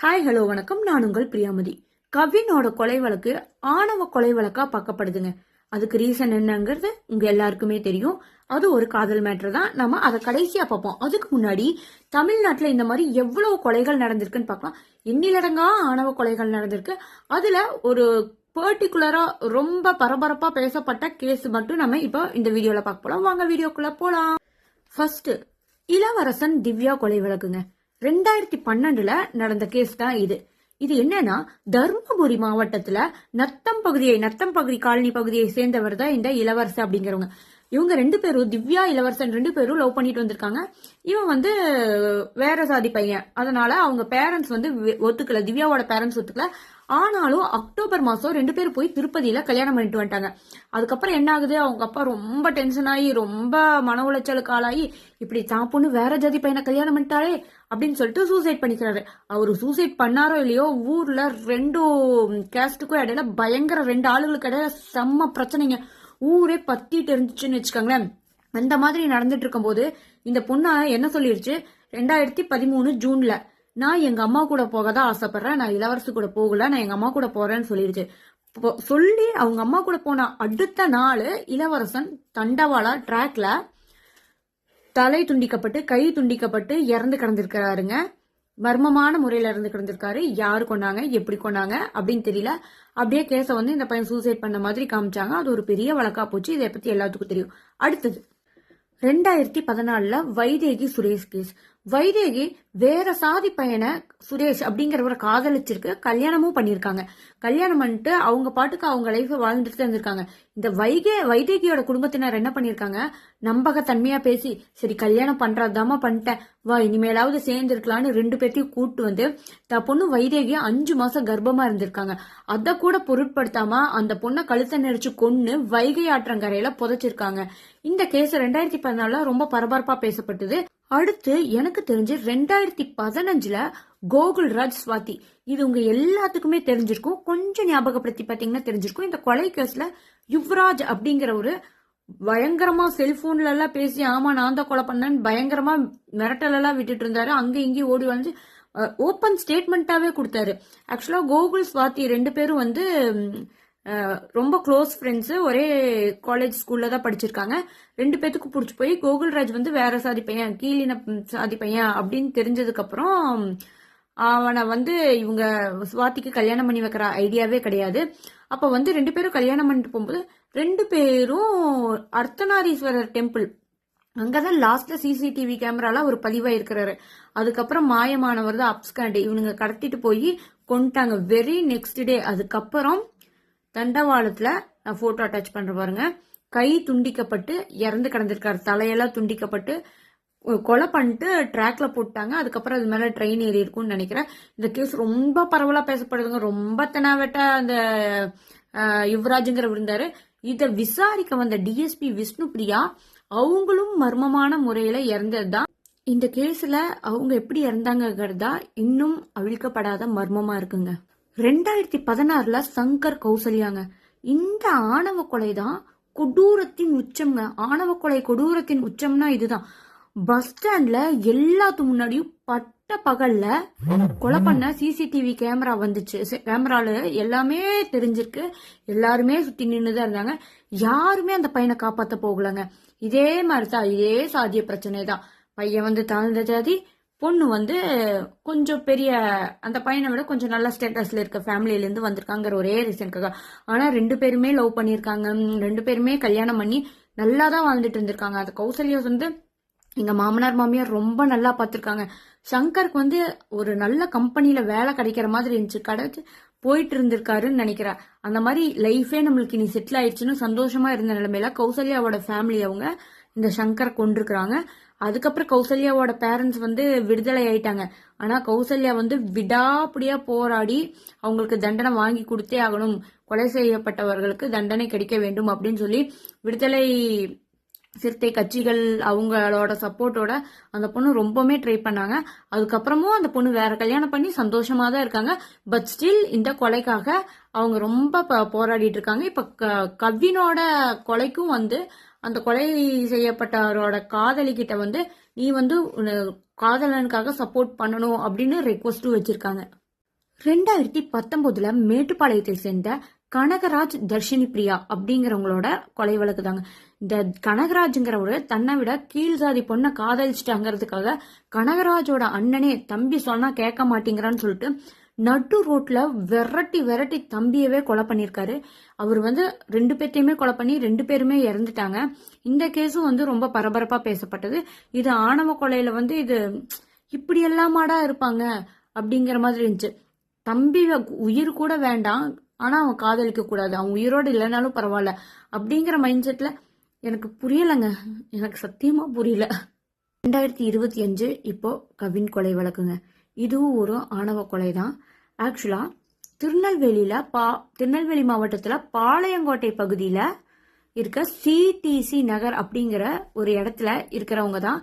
Hi hello வணக்கம். நான் உங்கள் பிரியாமதி. கவினோட கொலை வழக்கு ஆணவ கொலை வழக்கா பார்க்கப்படுதுங்க. அதுக்கு ரீசன் என்னங்கிறது உங்க எல்லாருக்குமே தெரியும். அது ஒரு காதல் மேட்ரு தான். நம்ம அதை கடைசியா பார்ப்போம். அதுக்கு முன்னாடி தமிழ்நாட்டில் இந்த மாதிரி எவ்வளவு கொலைகள் நடந்திருக்குன்னு பார்க்கலாம். எண்ணிலடங்கா ஆணவ கொலைகள் நடந்திருக்கு. அதுல ஒரு பர்டிகுலரா ரொம்ப பரபரப்பா பேசப்பட்ட கேஸ் மட்டும் நம்ம இப்போ இந்த வீடியோல பார்க்க போலாம். வாங்க வீடியோக்குள்ள போலாம். ஃபர்ஸ்ட் இளவரசன் திவ்யா கொலை வழக்குங்க. ரெண்டாயிரத்தி பன்னெண்டுல நடந்த கேஸ் தான் இது. இது என்னன்னா தருமபுரி மாவட்டத்துல நத்தம் பகுதியை நத்தம் பகுதி காலனி பகுதியை சேர்ந்தவர் தான் இந்த இளவரசு அப்படிங்கிறவங்க. இவங்க ரெண்டு பேரும் திவ்யா இளவரசன் ரெண்டு பேரும் லவ் பண்ணிட்டு வந்திருக்காங்க. இவன் வந்து வேற சாதி பையன். அதனால அவங்க பேரண்ட்ஸ் வந்து ஒத்துக்கல. திவ்யாவோட பேரண்ட்ஸ் ஒத்துக்கல. ஆனாலும் அக்டோபர் மாசம் ரெண்டு பேரும் போய் திருப்பதியில கல்யாணம் பண்ணிட்டு வந்துட்டாங்க. அதுக்கப்புறம் என்ன ஆகுது? அவங்க அப்பா ரொம்ப டென்ஷன் ஆகி ரொம்ப மன உளைச்சலுக்கு ஆளாகி இப்படி தான் பொண்ணு வேற ஜாதி பையனை கல்யாணம் பண்ணிட்டாரே அப்படின்னு சொல்லிட்டு சூசைட் பண்ணிக்கிறாரு. அவர் சூசைட் பண்ணாரோ இல்லையோ ஊர்ல ரெண்டு கேஸ்டுக்கும் இடையில பயங்கர ரெண்டு ஆளுகளுக்கு இடையில செம்ம பிரச்சனைங்க. ஊரே பத்திட்டு இருந்துச்சுன்னு வச்சுக்கோங்களேன். அந்த மாதிரி நடந்துட்டு இருக்கும்போது இந்த பொண்ணு என்ன சொல்லிருச்சு? ரெண்டாயிரத்தி பதிமூணு ஜூன்ல நான் எங்க அம்மா கூட போக தான் ஆசைப்படுறேன். நான் இளவரசு கூட போகல. நான் எங்க அம்மா கூட போறேன்னு சொல்லிருச்சு. சொல்லி அவங்க அம்மா கூட போன அடுத்த நாள் இளவரசன் தண்டவாளா ட்ராக்ல தலை துண்டிக்கப்பட்டு கை துண்டிக்கப்பட்டு இறந்து கிடந்திருக்கிறாருங்க. மர்மமான முறையில இருந்து கிடந்திருக்காரு. யாரு கொண்டாங்க எப்படி கொண்டாங்க அப்படின்னு தெரியல. அப்படியே கேஸ வந்து இந்த பையன் சூசைட் பண்ண மாதிரி காமிச்சாங்க. அது ஒரு பெரிய வழக்கா போச்சு. இதை பத்தி எல்லாத்துக்கும் தெரியும். அடுத்தது ரெண்டாயிரத்தி பதினாலுல வைதேகி சுரேஷ் கேஸ் வைதேகி வேற சாதி பையனை சுரேஷ் அப்படிங்கிறவரை காதலிச்சிருக்கு கல்யாணமும் பண்ணியிருக்காங்க. கல்யாணம் பண்ணிட்டு அவங்க பாட்டுக்கு அவங்க லைஃப் வாழ்ந்துட்டு தான் இருந்திருக்காங்க. இந்த வைகே வைதேகியோட குடும்பத்தினர் என்ன பண்ணியிருக்காங்க? நம்பகத்தன்மையா பேசி சரி கல்யாணம் பண்றதாமா பண்ணிட்டேன். வா இனிமேலாவது சேர்ந்துருக்கலான்னு ரெண்டு பேர்த்தையும் கூட்டு வந்து த பொண்ணு வைதேகி அஞ்சு மாசம் கர்ப்பமா இருந்திருக்காங்க. அதை கூட பொருட்படுத்தாம அந்த பொண்ணை கழுத்தை நெரிச்சு கொன்னு வைகை ஆற்றங்கரையில புதைச்சிருக்காங்க. இந்த கேஸ் ரெண்டாயிரத்தி பதினாலுல ரொம்ப பரபரப்பா பேசப்பட்டது. அடுத்து எனக்கு தெரிஞ்சு ரெண்டாயிரத்தி பதினஞ்சுல கோகுல் ராஜ் ஸ்வாதி இது உங்க எல்லாத்துக்குமே தெரிஞ்சிருக்கும். கொஞ்சம் ஞாபகப்படுத்தி பாத்தீங்கன்னா தெரிஞ்சிருக்கும். இந்த கொலை கேஸ்ல யுவராஜ் அப்படிங்கிற ஒரு பயங்கரமா செல்போன்ல எல்லாம் பேசி ஆமா நான் தான் கொலை பண்ணேன்னு பயங்கரமா மிரட்டல் எல்லாம் விட்டுட்டு இருந்தாரு. அங்க இங்கேயும் ஓடி வந்து ஓப்பன் ஸ்டேட்மெண்ட்டாவே கொடுத்தாரு. ஆக்சுவலா கோகுல் ஸ்வாதி ரெண்டு பேரும் வந்து ரொம்ப க்ளோஸ் ஃப்ரெண்ட்ஸு ஒரே காலேஜ் ஸ்கூலில் தான் படிச்சிருக்காங்க. ரெண்டு பேத்துக்கும் பிடிச்சி போய் கோகுல்ராஜ் வந்து வேற சாதி பையன் கீழின சாதி பையன் அப்படின்னு தெரிஞ்சதுக்கப்புறம் அவனை வந்து இவங்க சுவாதிக்கு கல்யாணம் பண்ணி வைக்கிற ஐடியாவே கிடையாது. அப்போ வந்து ரெண்டு பேரும் கல்யாணம் பண்ணிட்டு போகும்போது ரெண்டு பேரும் அர்த்தநாரீஸ்வரர் டெம்பிள் அங்கதான் லாஸ்ட்ல சிசிடிவி கேமரால ஒரு பதிவாக இருக்கிறாரு அதுக்கப்புறம் மாயமானவர் தான் அப்ஸ்காண்ட் இவனுங்க கடத்திட்டு போய் கொண்டுட்டாங்க வெரி நெக்ஸ்ட் டே அதுக்கப்புறம் தண்டவாளத்தில் ஃபோட்டோ அட்டாச் பண்ணுற பாருங்க. கை துண்டிக்கப்பட்டு இறந்து கிடந்திருக்காரு. தலையெல்லாம் துண்டிக்கப்பட்டு கொலை பண்ணிட்டு ட்ராக்ல போட்டாங்க. அதுக்கப்புறம் அது மேலே ட்ரெயின் ஏறி இருக்கும்னு நினைக்கிறேன். இந்த கேஸ் ரொம்ப பரவலாக பேசப்படுதுங்க. ரொம்ப தெனாவெட்ட அந்த யுவராஜுங்கிற இருந்தாரு. இதை விசாரிக்க வந்த டிஎஸ்பி விஷ்ணு பிரியா அவங்களும் மர்மமான முறையில இறந்தது தான் இந்த கேஸ்ல அவங்க எப்படி இறந்தாங்கிறதா இன்னும் அவிழ்க்கப்படாத மர்மமா இருக்குங்க. ரெண்டாயிரத்தி பதினாறுல சங்கர் கௌசல்யாங்க. இந்த ஆணவ கொலை தான் கொடூரத்தின் உச்சம்ங்க. ஆணவ கொலை கொடூரத்தின் உச்சம்னா இதுதான். பஸ் ஸ்டாண்ட்ல எல்லாத்து முன்னாடியும் பட்ட பகல்ல கொலை பண்ண சிசிடிவி கேமரா வந்துச்சு. கேமரால எல்லாமே தெரிஞ்சிருக்கு. எல்லாருமே சுத்தி நின்றுதான் இருந்தாங்க. யாருமே அந்த பையனை காப்பாத்த போகலங்க. இதே மாதிரி தான் இதே சாதிய பிரச்சனை தான் பையன் வந்து தாழ்ந்த ஜாதி பொண்ணு வந்து கொஞ்சம் பெரிய அந்த பையனை விட கொஞ்சம் நல்ல ஸ்டேட்டஸ்ல இருக்க ஃபேமிலியிலேருந்து வந்திருக்காங்க வந்திருக்காங்கிற ஒரே ரீசனுக்காக ஆனால் ரெண்டு பேருமே லவ் பண்ணியிருக்காங்க. ரெண்டு பேருமே கல்யாணம் பண்ணி நல்லா தான் வாழ்ந்துட்டு இருந்திருக்காங்க. அது கௌசல்யா வந்து எங்கள் மாமனார் மாமியார் ரொம்ப நல்லா பார்த்துருக்காங்க. சங்கருக்கு வந்து ஒரு நல்ல கம்பெனியில் வேலை கிடைக்கிற மாதிரி இருந்துச்சு. கிடைச்சி போயிட்டு இருந்திருக்காருன்னு நினைக்கிறேன். அந்த மாதிரி லைஃபே நம்மளுக்கு இனி செட்டில் ஆயிடுச்சுன்னு சந்தோஷமா இருந்த நிலைமையில கௌசல்யாவோட ஃபேமிலி அவங்க இந்த சங்கரை கொண்டிருக்கிறாங்க அதுக்கப்புறம் கௌசல்யாவோட பேரண்ட்ஸ் வந்து விடுதலை ஆயிட்டாங்க. ஆனா கௌசல்யா வந்து விடாப்படியா போராடி அவங்களுக்கு தண்டனை வாங்கி கொடுத்தே ஆகணும். கொலை செய்யப்பட்டவர்களுக்கு தண்டனை கிடைக்க வேண்டும் அப்படின்னு சொல்லி விடுதலை சிறுத்தை கட்சிகள் அவங்களோட சப்போர்ட்டோட அந்த பொண்ணு ரொம்பவுமே ட்ரை பண்ணாங்க. அதுக்கப்புறமும் அந்த பொண்ணு வேற கல்யாணம் பண்ணி சந்தோஷமா தான் இருக்காங்க. பட் ஸ்டில் இந்த கொலைக்காக அவங்க ரொம்ப ப- போராடிட்டு இருக்காங்க. இப்ப க- கவினோட கொலைக்கும் வந்து அந்த கொலை செய்யப்பட்டவரோட காதலி கிட்ட வந்து நீ வந்து காதலனுக்காக சப்போர்ட் பண்ணணும் அப்படின்னு ரெக்வஸ்டும் வச்சிருக்காங்க. ரெண்டாயிரத்தி பத்தொன்பதுல மேட்டுப்பாளையத்தை சேர்ந்த கனகராஜ் தர்ஷினி பிரியா அப்படிங்கிறவங்களோட கொலை வழக்கு தாங்க இந்த கனகராஜ்ங்கிறவரு தன்னை விட கீழ் சாதி பொண்ணை காதலிச்சிட்டாங்கிறதுக்காக கனகராஜோட அண்ணனே தம்பி சொன்னா கேட்க மாட்டேங்கிறான்னு சொல்லிட்டு நடு ரோட்ல விரட்டி விரட்டி தம்பியவே கொலை பண்ணியிருக்காரு அவர் வந்து ரெண்டு பேர்த்தையுமே கொலை பண்ணி ரெண்டு பேருமே இறந்துட்டாங்க. இந்த கேஸும் வந்து ரொம்ப பரபரப்பா பேசப்பட்டது. இது ஆணவ கொலையில வந்து இது இப்படி எல்லாமாடா இருப்பாங்க அப்படிங்கிற மாதிரி இருந்துச்சு. தம்பி உயிர் கூட வேண்டாம் ஆனா அவன் காதலிக்க கூடாது. அவன் உயிரோடு இல்லைனாலும் பரவாயில்ல அப்படிங்கிற மைண்ட் செட்ல எனக்கு புரியலைங்க. எனக்கு சத்தியமா புரியல. ரெண்டாயிரத்தி இருபத்தி அஞ்சு இப்போ கவின் கொலை வழக்குங்க. இதுவும் ஒரு ஆணவ கொலை தான் ஆக்சுவலாக திருநெல்வேலியில் பா திருநெல்வேலி மாவட்டத்தில் பாளையங்கோட்டை பகுதியில் இருக்க சிடிசி நகர் அப்படிங்கிற ஒரு இடத்துல இருக்கிறவங்க தான்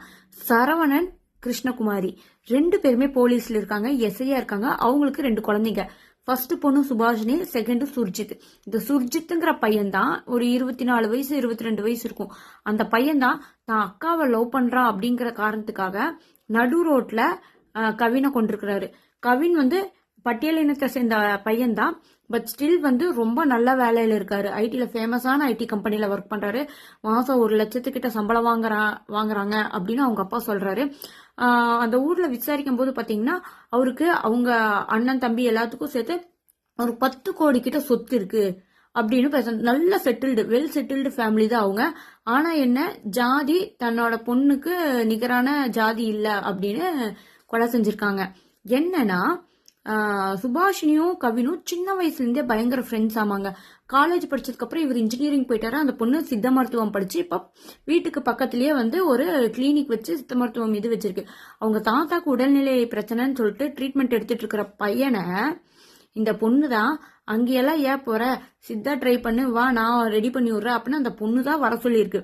சரவணன் கிருஷ்ணகுமாரி. ரெண்டு பேருமே போலீஸ்ல இருக்காங்க எஸ்ஐயா இருக்காங்க. அவங்களுக்கு ரெண்டு குழந்தைங்க. ஃபர்ஸ்ட் பொண்ணு சுபாஷினி செகண்டு சுர்ஜித். இந்த சுர்ஜித்துங்கிற பையன் தான் ஒரு இருபத்தி நாலு வயசு இருபத்தி ரெண்டு வயசு இருக்கும். அந்த பையன் தான் தான் அக்காவை லவ் பண்றான் அப்படிங்கிற காரணத்துக்காக நடு ரோட்ல கவினை கொண்டிருக்கிறாரு. கவின் வந்து பட்டியலினத்தை சேர்ந்த பையன்தான். பட் ஸ்டில் வந்து ரொம்ப நல்ல வேலையில இருக்காரு. ஐடியில் ஃபேமஸான ஐடி கம்பெனியில் ஒர்க் பண்றாரு. மாசம் ஒரு லட்சத்துக்கிட்ட சம்பளம் வாங்குறா வாங்குறாங்க அப்படின்னு அவங்க அப்பா சொல்றாரு. அந்த ஊர்ல விசாரிக்கும் போது பாத்தீங்கன்னா அவருக்கு அவங்க அண்ணன் தம்பி எல்லாத்துக்கும் சேர்த்து ஒரு பத்து கோடி கிட்ட சொத்து இருக்கு அப்படின்னு பேச நல்ல செட்டில்டு வெல் செட்டில்டு ஃபேமிலி தான் அவங்க. ஆனா என்ன ஜாதி தன்னோட பொண்ணுக்கு நிகரான ஜாதி இல்லை அப்படின்னு கொலை செஞ்சிருக்காங்க. என்னன்னா சுபாஷினியும் கவினும் சின்ன வயசுலேருந்தே பயங்கர ஃப்ரெண்ட்ஸ் ஆமாங்க. காலேஜ் படிச்சதுக்கப்புறம் இவர் இன்ஜினியரிங் போயிட்டாரு. அந்த பொண்ணு சித்த மருத்துவம் படிச்சு இப்போ வீட்டுக்கு பக்கத்துலேயே வந்து ஒரு கிளினிக் வச்சு சித்த மருத்துவம் இது வச்சிருக்கு. அவங்க தாத்தாக்கு உடல்நிலை பிரச்சனைன்னு சொல்லிட்டு ட்ரீட்மெண்ட் எடுத்துட்டு இருக்கிற பையனை இந்த பொண்ணு தான் அங்கேயெல்லாம் ஏன் போற? சித்தா ட்ரை பண்ணு. வா நான் ரெடி பண்ணி விடுறேன். அப்படின்னு அந்த பொண்ணு தான் வர சொல்லியிருக்கு.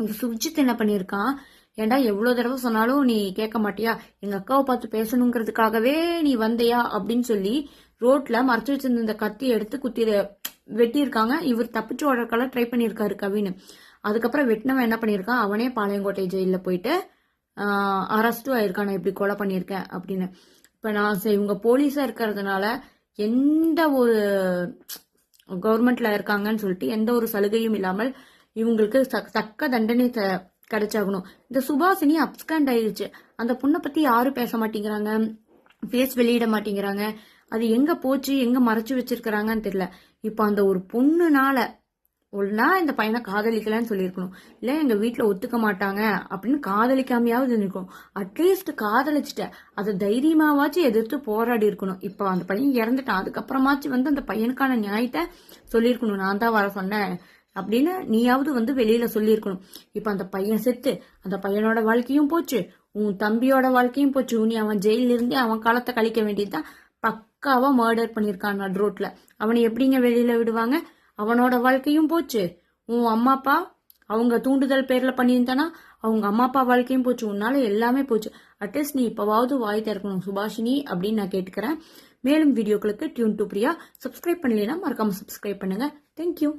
இந்த சுஜித் என்ன பண்ணியிருக்கான்? ஏன்டா எவ்வளோ தடவை சொன்னாலும் நீ கேட்க மாட்டியா? எங்க அக்காவை பார்த்து பேசணுங்கிறதுக்காகவே நீ வந்தியா? அப்படின்னு சொல்லி ரோட்ல மறைச்சு வச்சிருந்த கத்தி கத்தியை எடுத்து குத்தி வெட்டியிருக்காங்க. இவர் தப்பிச்சு ஓடுறதுக்கெல்லாம் ட்ரை பண்ணியிருக்காரு கவின்னு. அதுக்கப்புறம் வெட்டினவன் என்ன பண்ணியிருக்கான்? அவனே பாளையங்கோட்டை ஜெயிலில் போயிட்டு அரெஸ்டும் ஆயிருக்கான் இப்படி கொலை பண்ணியிருக்கேன் அப்படின்னு. இப்போ நான் சரி, இவங்க போலீஸாக இருக்கிறதுனால எந்த ஒரு கவர்மெண்ட்ல இருக்காங்கன்னு சொல்லிட்டு எந்த ஒரு சலுகையும் இல்லாமல் இவங்களுக்கு தக்க- தண்டனை கிடைச்சாகணும். இந்த சுபாசினி அப்ஸ்கண்ட் ஆயிடுச்சு அந்த பொண்ணை பத்தி யாரும் பேச மாட்டேங்கிறாங்க. ஃபேஸ் வெளியிட மாட்டேங்கிறாங்க. அது எங்க போச்சு எங்க மறைச்சு வச்சிருக்கிறாங்கன்னு தெரியல. இப்போ அந்த ஒரு பொண்ணுனால ஒன்னா இந்த பையனை காதலிக்கலன்னு சொல்லியிருக்கணும். இல்ல எங்க வீட்டில் ஒத்துக்க மாட்டாங்க அப்படின்னு காதலிக்காமையாவது இருக்கணும் அட்லீஸ்ட் காதலிச்சுட்ட. அதை தைரியமாவாச்சும் எதிர்த்து போராடி இருக்கணும். இப்போ அந்த பையன் இறந்துட்டான். அதுக்கப்புறமாச்சும் வந்து அந்த பையனுக்கான நியாயத்தை சொல்லியிருக்கணும். நான் தான் வர சொன்னேன். அப்படின்னு நீயாவது வந்து வெளியில சொல்லியிருக்கணும். இப்போ அந்த பையன் செத்து அந்த பையனோட வாழ்க்கையும் போச்சு உன் தம்பியோட வாழ்க்கையும் போச்சு நீ அவன் ஜெயில இருந்தே அவன் காலத்தை கழிக்க வேண்டியதுதான் பக்காவா மர்டர் பண்ணியிருக்கான் நட் ரோட்ல அவனை எப்படிங்க வெளியில விடுவாங்க? அவனோட வாழ்க்கையும் போச்சு. உன் அம்மா அப்பா அவங்க தூண்டுதல் பேர்ல பண்ணியிருந்தானா? அவங்க அம்மா அப்பா வாழ்க்கையும் போச்சு. உன்னால எல்லாமே போச்சு. அட்லீஸ்ட் நீ இப்பவாவது வாய் திறக்கணும். சுபாஷினி அப்படின்னு நான் கேட்டுக்கிறேன். மேலும் வீடியோக்களுக்கு டியூன் டு பிரியா. சப்ஸ்கிரைப் பண்ணலைன்னா மறக்காம சப்ஸ்கிரைப் பண்ணுங்க. தேங்க்யூ